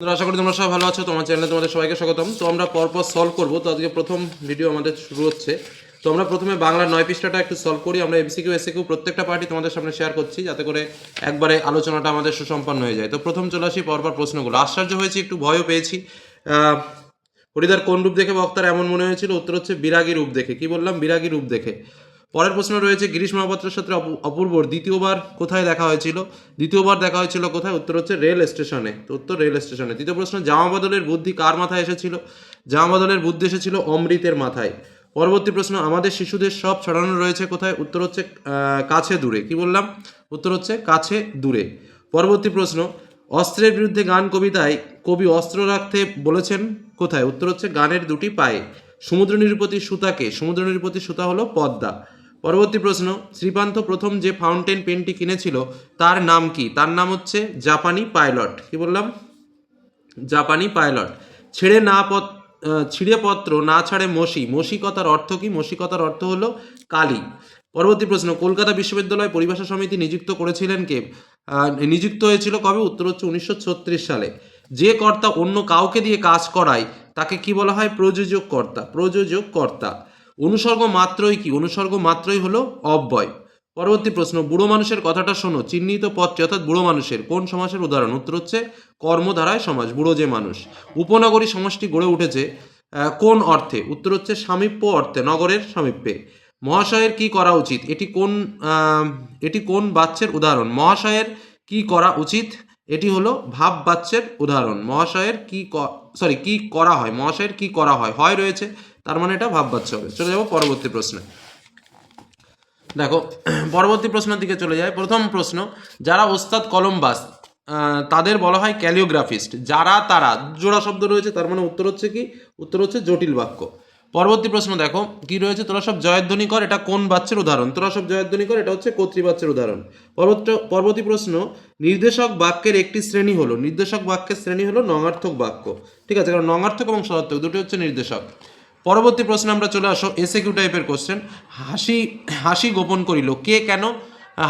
আশা করি তোমরা সবাই ভালো আছো। তোমার চ্যানেলে তোমাদের সবাইকে স্বাগতম। তো আমরা পরপর সলভ করব। তো আজকে প্রথম ভিডিও আমাদের শুরু হচ্ছে। তো আমরা প্রথমে বাংলার নয় পৃষ্ঠাটা একটু সলভ করি। আমরা এমসিকিউ এসিকিউ প্রত্যেকটা পার্টি তোমাদের সামনে শেয়ার করছি, যাতে করে একবারে আলোচনাটা আমাদের সুসম্পন্ন হয়ে যায়। তো প্রথম চলে আসি পরপর প্রশ্নগুলো। আশ্চর্য হয়েছি, একটু ভয়ও পেয়েছি। হরিদার কোন রূপ দেখে বক্তার এমন মনে হয়েছিল? উত্তর হচ্ছে, বিরাগী রূপ দেখে। কি বললাম? বিরাগী রূপ দেখে। পরের প্রশ্ন রয়েছে, গিরিশ মহাপাত্রের সাথে অপু- অপূর্বর দ্বিতীয়বার কোথায় দেখা হয়েছিল? দ্বিতীয়বার দেখা হয়েছিল কোথায়? উত্তর হচ্ছে রেল স্টেশনে। উত্তর রেল স্টেশনে। তৃতীয় প্রশ্ন জামা বদলের বুদ্ধি কার মাথায় এসেছিল? জামা বদলের বুদ্ধি এসেছিল অমৃতের মাথায়। পরবর্তী প্রশ্ন, আমাদের শিশুদের সব ছড়ানো রয়েছে কোথায়? উত্তর হচ্ছে কাছে দূরে। কি বললাম? উত্তর হচ্ছে কাছে দূরে। পরবর্তী প্রশ্ন, অস্ত্রের বিরুদ্ধে গান কবিতায় কবি অস্ত্র রাখতে বলেছেন কোথায়? উত্তর হচ্ছে গানের দুটি পায়ে। সমুদ্র নিরুপতি সুতাকে। সমুদ্র নিরুপতি সুতা হলো পদ্মা। পরবর্তী প্রশ্ন শ্রীপান্ত প্রথম যে ফাউন্টেন পেনটি কিনেছিল, তার নাম কি? তার নাম হচ্ছে জাপানি পাইলট। কি বললাম? জাপানি পাইলট। ছেড়ে না ছিঁড়ে পত্র না ছাড়ে মসি। মসিকতার অর্থ কি? মসিকতার অর্থ হলো কালী। পরবর্তী প্রশ্ন, কলকাতা বিশ্ববিদ্যালয় পরিভাষা সমিতি নিযুক্ত করেছিলেন কে? নিযুক্ত হয়েছিল কবে? উত্তর হচ্ছে উনিশশো ছত্রিশ সালে। যে কর্তা অন্য কাউকে দিয়ে কাজ করায়, তাকে কি বলা হয়? প্রযোজক কর্তা। প্রযোজক কর্তা। অনুসর্গ মাত্রই কি? অনুসর্গ মাত্রই হলো অব্যয়। পরবর্তী প্রশ্ন, বুড়ো মানুষের কথাটা শোনো। চিহ্নিত পদটি অর্থাৎ বুড়ো মানুষের। কোন সমাসের উদাহরণ? উত্তর হচ্ছে কর্মধারায় সমাজ বুড়ো যে মানুষ। উপনগরী সমাজটি গড়ে উঠেছে কোন অর্থে? উত্তর হচ্ছে সামীপ্য অর্থে, নগরের সামীপ্যে। মহাশয়ের কি করা উচিত? এটি কোন এটি কোন বাচ্চের উদাহরণ? মহাশয়ের কি করা উচিত? এটি হলো ভাব বাচ্চের উদাহরণ। মহাশয়ের কি সরি কি করা হয়? মহাশয়ের কি করা হয়? হয় রয়েছে তার মানে এটা ভাব বাচ্চা হবে। চলে যাব পরবর্তী প্রশ্নে। দেখো, পরবর্তী প্রশ্নের দিকে চলে যায় প্রথম প্রশ্ন, যারা ওস্তাদ কলম্বাস তাদের বলা হয় ক্যালিওগ্রাফিস্ট। যারা তারা জোড়া শব্দ রয়েছে, তার মানে উত্তর হচ্ছে কি? উত্তর হচ্ছে জটিল বাক্য। পরবর্তী প্রশ্ন দেখো, কি রয়েছে? তোরা সব জয়ধ্বনি কর, এটা কোন বাচ্চার উদাহরণ? তোরা সব জয়ধ্বনি কর, এটা হচ্ছে কর্তৃবাচ্যের উদাহরণ। পরবর্তী পরবর্তী প্রশ্ন, নির্দেশক বাক্যের একটি শ্রেণি হলো। নির্দেশক বাক্যের শ্রেণি হলো নঙার্থক বাক্য। ঠিক আছে, কারণ নঙার্থক এবং সদার্থক দুটো হচ্ছে নির্দেশক। পরবর্তী প্রশ্নে আমরা চলে আসো এসে কিউ টাইপের কোশ্চেন হাসি হাসি গোপন করিল। কে কেন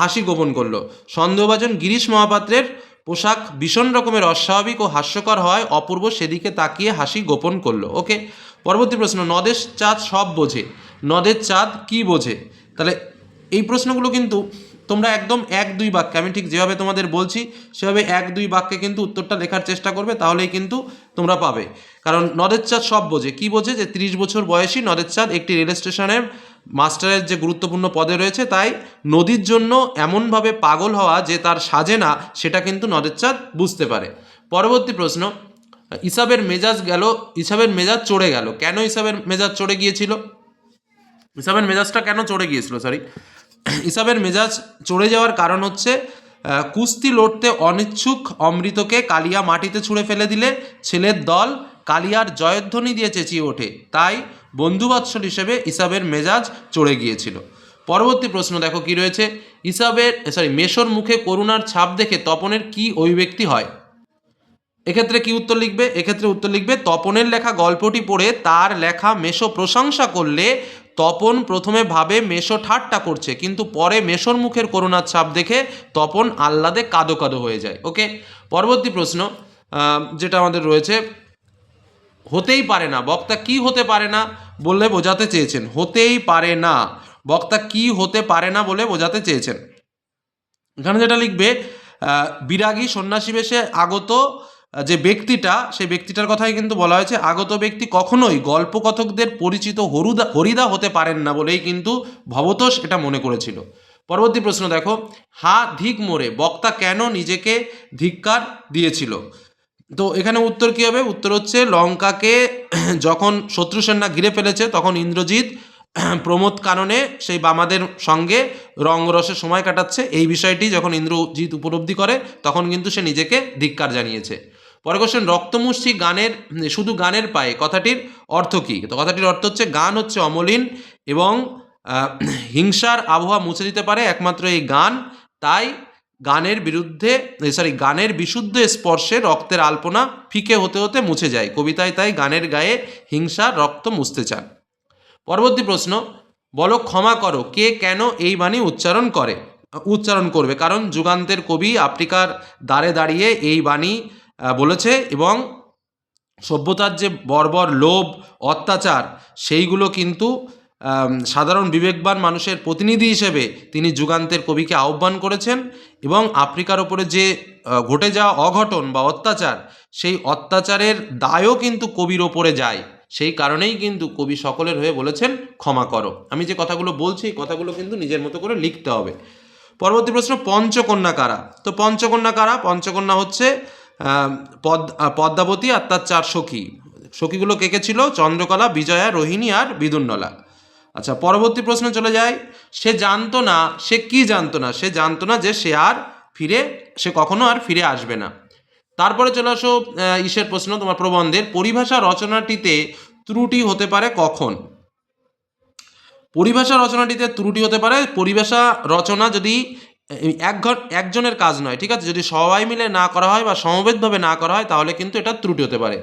হাসি গোপন করল? সন্দেহভাজন গিরিশ মহাপাত্রের পোশাক ভীষণ রকমের অস্বাভাবিক ও হাস্যকর হওয়ায় অপূর্ব সেদিকে তাকিয়ে হাসি গোপন করল। ওকে, পরবর্তী প্রশ্ন, নদের চাঁদ সব বোঝে। নদের চাঁদ কি বোঝে? তাহলে এই প্রশ্নগুলো কিন্তু তোমরা একদম এক দুই বাক্যে, আমি ঠিক যেভাবে তোমাদের বলছি, সেভাবে এক দুই বাক্যে কিন্তু উত্তরটা লেখার চেষ্টা করবে, তাহলেই কিন্তু তোমরা পাবে। কারণ নদের চাঁদ সব বোঝে। কি বোঝে? যে তিরিশ বছর বয়সী নদের চাঁদ একটি রেল স্টেশনের মাস্টারের যে গুরুত্বপূর্ণ পদে রয়েছে, তাই নদীর জন্য এমনভাবে পাগল হওয়া যে তার সাজে না, সেটা কিন্তু নদের চাঁদ বুঝতে পারে। পরবর্তী প্রশ্ন, ইসাবের মেজাজ গেল, ইসাবের মেজাজ চড়ে গেল। কেন ইসাবের মেজাজ চড়ে গিয়েছিল? ইসাবের মেজাজটা কেন চড়ে গিয়েছিল? সরি ইসাবের মেজাজ চড়ে যাওয়ার কারণ হচ্ছে কুস্তি লড়তে অনিচ্ছুক অমৃতকে কালিয়া মাটিতে ছুঁড়ে ফেলে দিলে ছেলের দল কালিয়ার জয়ধ্বনি দিয়ে চেঁচিয়ে ওঠে। তাই বন্ধুবৎসল হিসেবে ইসাবের মেজাজ চড়ে গিয়েছিল। পরবর্তী প্রশ্ন, দেখো কি রয়েছে? ইসাবের সরি মেশোর মুখে করুণার ছাপ দেখে তপনের কি অভিব্যক্তি হয়? এক্ষেত্রে কি উত্তর লিখবে? এক্ষেত্রে উত্তর লিখবে, তপনের লেখা গল্পটি পড়ে তার লেখা মেশো প্রশংসা করলে তপন প্রথমে ভাবে মেশো ঠাট্টা করছে, কিন্তু পরে মেশোর মুখের করুণার ছাপ দেখে তপন আহ্লাদে কাদো কাদো হয়ে যায়। ওকে? পরবর্তী প্রশ্ন যেটা আমাদের রয়েছে, হতেই পারে না, বক্তা কি হতে পারে না বললে বোঝাতে চেয়েছেন। হতেই পারে না, বক্তা কি হতে পারে না বলে বোঝাতে চেয়েছেন। এখানে যেটা লিখবে বিরাগী সন্ন্যাসী বেশে আগত যে ব্যক্তিটা, সেই ব্যক্তিটার কথাই কিন্তু বলা হয়েছে, আগত ব্যক্তি কখনোই গল্পকথকদের পরিচিত হরুদা, হরিদা হতে পারেন না বলেই কিন্তু ভবতোষ এটা মনে করেছিল। পরবর্তী প্রশ্ন দেখো, হা ধিক মোড়ে বক্তা কেন নিজেকে ধিক্কার দিয়েছিল? তো এখানে উত্তর কী হবে? উত্তর হচ্ছে, লঙ্কাকে যখন শত্রু শত্রুসেনা ঘিরে ফেলেছে, তখন ইন্দ্রজিৎ প্রমোদ কারণে সেই বামাদের সঙ্গে রঙ্গরসে সময় কাটাচ্ছে। এই বিষয়টি যখন ইন্দ্রজিৎ উপলব্ধি করে, তখন কিন্তু সে নিজেকে ধিক্কার জানিয়েছে। পরে কোশ্চেন রক্তমুষ্টি গানের, শুধু গানের পায়ে, কথাটির অর্থ কী? তো কথাটির অর্থ হচ্ছে, গান হচ্ছে অমলিন এবং হিংসার আবহাওয়া মুছে দিতে পারে একমাত্র এই গান। তাই গানের বিরুদ্ধে সরি গানের বিশুদ্ধ স্পর্শে রক্তের আলপনা ফিকে হতে হতে মুছে যায়। কবিতায় তাই গানের গায়ে হিংসার রক্ত মুছতে চান। পরবর্তী প্রশ্ন, বলো ক্ষমা করো, কে কেন এই বাণী উচ্চারণ করে? উচ্চারণ করবে, কারণ যুগান্তের কবি আফ্রিকার দ্বারে দাঁড়িয়ে এই বাণী বলেছে এবং সভ্যতার যে বর্বর লোভ, অত্যাচার, সেইগুলো কিন্তু সাধারণ বিবেকবান মানুষের প্রতিনিধি হিসেবে তিনি যুগান্তের কবিকে আহ্বান করেছেন এবং আফ্রিকার ওপরে যে ঘটে যাওয়া অঘটন বা অত্যাচার, সেই অত্যাচারের দায়ও কিন্তু কবির ওপরে যায়। সেই কারণেই কিন্তু কবি সকলের হয়ে বলেছেন, ক্ষমা করো। আমি যে কথাগুলো বলছি, এই কথাগুলো কিন্তু নিজের মতো করে লিখতে হবে। পরবর্তী প্রশ্ন, পঞ্চকন্যা কারা? তো পঞ্চকন্যা কারা? পঞ্চকন্যা হচ্ছে পদ পদ্মাবতী আর তার চার সখী। সখীগুলো কে কে ছিল? চন্দ্রকলা, বিজয়া, রোহিণী আর বিদুন্নলা। আচ্ছা পরবর্তী প্রশ্নে চলে যায় সে জানতো না, সে কি জানতো না? সে জানতো না যে সে আর ফিরে, সে কখনো আর ফিরে আসবে না। তারপরে চলে আসো ইসের প্রশ্ন, তোমার প্রবন্ধের। পরিভাষা রচনাটিতে ত্রুটি হতে পারে কখন? পরিভাষা রচনাটিতে ত্রুটি হতে পারে। পরিভাষা রচনা যদি এক ঘর একজনের কাজ নয়, ঠিক আছে? যদি সবাই মিলে না করা হয় বা সমবেতভাবে না করা হয়, তাহলে কিন্তু এটা ত্রুটি হতে পারে।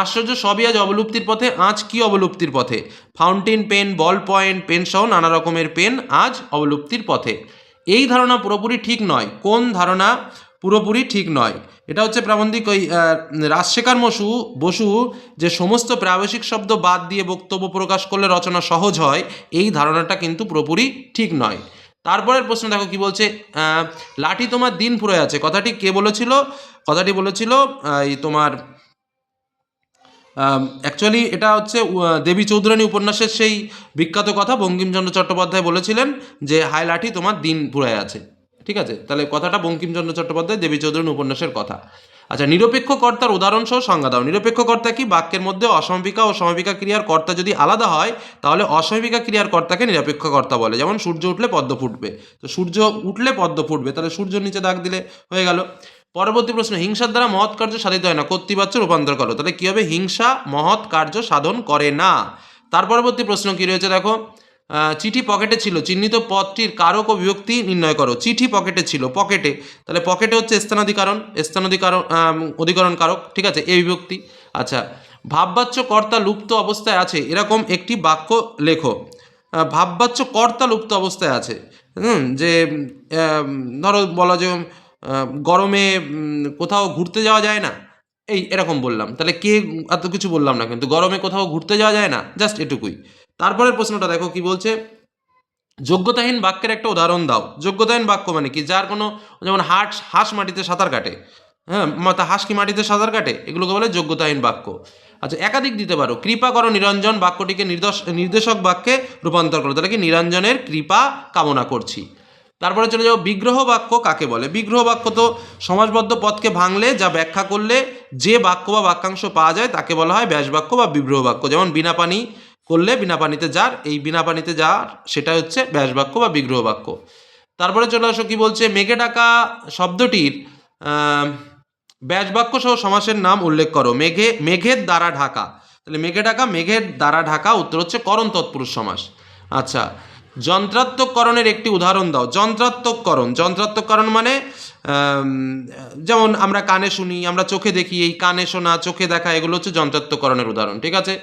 আশ্চর্য, সবই আজ অবলুপ্তির পথে, আজ কি অবলুপ্তির পথে? Fountain pen ball point pen সহ নানা রকমের পেন আজ অবলুপ্তির পথে। এই ধারণা পুরোপুরি ঠিক নয়। কোন ধারণা পুরোপুরি ঠিক নয়? এটা হচ্ছে প্রাবন্ধিক ওই রাজশেখর বসু বসু যে সমস্ত প্রাবেশিক শব্দ বাদ দিয়ে বক্তব্য প্রকাশ করলে রচনা সহজ হয়, এই ধারণাটা কিন্তু পুরোপুরি ঠিক নয়। তারপরের প্রশ্ন দেখো কি বলছে? লাঠি তোমার দিন ফুরে আছে। কথাটি কে বলেছিল? কথাটি বলেছিল এই তোমার অ্যাকচুয়ালি এটা হচ্ছে দেবী চৌধুরানী উপন্যাসের সেই বিখ্যাত কথা বঙ্কিমচন্দ্র চট্টোপাধ্যায় বলেছিলেন যে হাই লাঠি তোমার দিন ফুরায় আছে। ঠিক আছে? তাহলে কথাটা বঙ্কিমচন্দ্র চট্টোপাধ্যায় দেবী চৌধুরানী উপন্যাসের কথা। আচ্ছা নিরপেক্ষ কর্তার উদাহরণ সহ সংজ্ঞা দাও। নিরপেক্ষ কর্তা কি? বাক্যের মধ্যে অসমাপিকা ও সমাপিকা ক্রিয়ার কর্তা যদি আলাদা হয়, তাহলে অসমাপিকা ক্রিয়ার কর্তাকে নিরপেক্ষ কর্তা বলে। যেমন সূর্য উঠলে পদ্ম ফুটবে। তো সূর্য উঠলে পদ্ম ফুটবে, তাহলে সূর্যর নিচে দাগ দিলে হয়ে গেল। পরবর্তী প্রশ্ন, হিংসার দ্বারা মহৎ কার্য সাধিত হয় না। কর্তৃবাচ্য রূপান্তর করো। তাহলে কী হবে? হিংসা মহৎ কার্য সাধন করে না। তার পরবর্তী প্রশ্ন কী রয়েছে? দেখো চিঠি পকেটে ছিল। চিহ্নিত পদটির কারক ও বিভক্তি নির্ণয় করো। চিঠি পকেটে ছিল। পকেটে, তাহলে পকেটে হচ্ছে স্থানাধিকরণ স্থানাধিকরণ অধিকরণ কারক, ঠিক আছে? এই বিভক্তি। আচ্ছা ভাববাচ্য কর্তা লুপ্ত অবস্থায় আছে, এরকম একটি বাক্য লেখো। ভাববাচ্য কর্তা লুপ্ত অবস্থায় আছে। যে ধরো বলা যে গরমে কোথাও ঘুরতে যাওয়া যায় না। এই এরকম বললাম। তাহলে কে, এত কিছু বললাম না, কিন্তু গরমে কোথাও ঘুরতে যাওয়া যায় না, জাস্ট এটুকুই। তারপরের প্রশ্নটা দেখো কি বলছে? যোগ্যতাহীন বাক্যের একটা উদাহরণ দাও। যোগ্যতাহীন বাক্য মানে কি? যার কোনো যেমন হাঁস হাঁস মাটিতে সাঁতার কাটে। হ্যাঁ মাথা হাঁস কি মাটিতে সাঁতার কাটে? এগুলোকে বলে যোগ্যতাহীন বাক্য। আচ্ছা একাধিক দিতে পারো। কৃপা করো নিরঞ্জন বাক্যটিকে নির্দেশ, নির্দেশক বাক্যে রূপান্তর করো। তাহলে কি? নিরঞ্জনের কৃপা কামনা করছি। তারপরে চলে যাও, বিগ্রহ বাক্য কাকে বলে? বিগ্রহ বাক্য তো সমাজবদ্ধ পথকে ভাঙলে, যা ব্যাখ্যা করলে যে বাক্য বা বাক্যাংশ পাওয়া যায়, তাকে বলা হয় ব্যাস বাক্য বা বিগ্রহ বাক্য। যেমন বিনা পানি করলে বিনা পানিতে যার, এই বিনা পানিতে যার সেটা হচ্ছে ব্যাস বাক্য বা বিগ্রহ বাক্য তারপরে চলে আসো কি বলছে, মেঘে ডাকা শব্দটির ব্যাস বাক্য সহ সমাসের নাম উল্লেখ করো। মেঘে, মেঘের দ্বারা ঢাকা। তাহলে মেঘে ঢাকা মেঘের দ্বারা ঢাকা, উত্তর হচ্ছে করণ তৎপুরুষ সমাস। আচ্ছা যন্ত্রাত্মককরণের একটি উদাহরণ দাও। যন্ত্রাত্মককরণ যন্ত্রাত্মককরণ মানে যেমন আমরা কানে শুনি, আমরা চোখে দেখি, এই কানে শোনা, চোখে দেখা, এগুলো হচ্ছে যন্ত্রাত্মকরণের উদাহরণ, ঠিক আছে?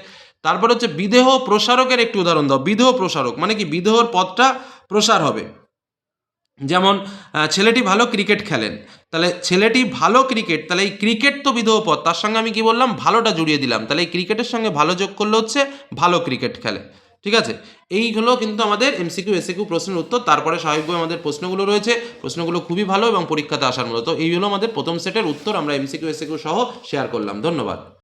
তারপর হচ্ছে বিদেহ প্রসারকের একটি উদাহরণ দাও। বিদেহ প্রসারক মানে কি? বিদেহর পথটা প্রসার হবে। যেমন ছেলেটি ভালো ক্রিকেট খেলেন। তাহলে ছেলেটি ভালো ক্রিকেট, তাহলে এই ক্রিকেট তো বিদেহ পথ। তার সঙ্গে আমি কি বললাম? ভালোটা জুড়িয়ে দিলাম। তাহলে এই ক্রিকেটের সঙ্গে ভালো যোগ করলে হচ্ছে ভালো ক্রিকেট খেলে। ঠিক আছে? এইগুলো কিন্তু আমাদের এমসিকিউ এসিকিউ প্রশ্নের উত্তর। তারপরে স্বাভাবিকভাবে আমাদের প্রশ্নগুলো রয়েছে। প্রশ্নগুলো খুবই ভালো এবং পরীক্ষাতে আসার মতো। এই হলো আমাদের প্রথম সেটের উত্তর। আমরা এমসিকিউ এসিকিউ সহ শেয়ার করলাম। ধন্যবাদ।